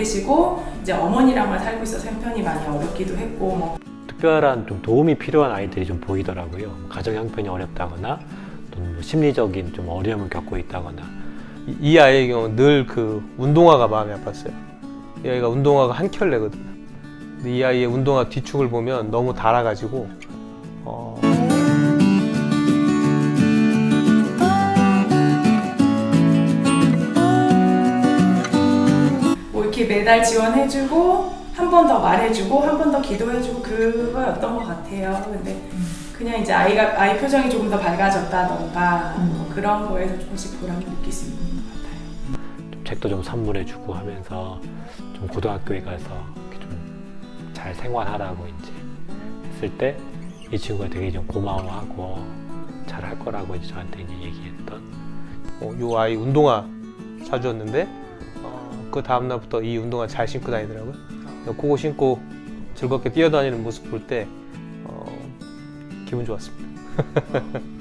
계시고 이제 어머니랑만 살고 있어서 형편이 많이 어렵기도 했고 뭐 특별한 좀 도움이 필요한 아이들이 좀 보이더라고요. 가정 형편이 어렵다거나 또는 뭐 심리적인 좀 어려움을 겪고 있다거나 이, 이 아이의 경우 늘 그 운동화가 마음이 아팠어요. 이 아이가 운동화가 한 켤레거든요. 근데 이 아이의 운동화 뒤축을 보면 너무 달아가지고 어, 이렇게 매달 지원해주고 한 번 더 말해주고 한 번 더 기도해주고 그거였던 것 같아요. 근데 그냥 이제 아이가 아이 표정이 조금 더 밝아졌다던가 뭐 그런 거에서 조금씩 보람을 느낄 수 있는 것 같아요. 좀 책도 좀 선물해주고 하면서 좀 고등학교에 가서 좀 잘 생활하라고 이제 했을 때 이 친구가 되게 좀 고마워하고 잘 할 거라고 이제 저한테 이제 얘기했던 어, 요 아이 운동화 사주었는데 어, 그 다음 날부터 이 운동화 잘 신고 다니더라고요. 그거 신고 즐겁게 뛰어다니는 모습 볼때 어, 기분 좋았습니다.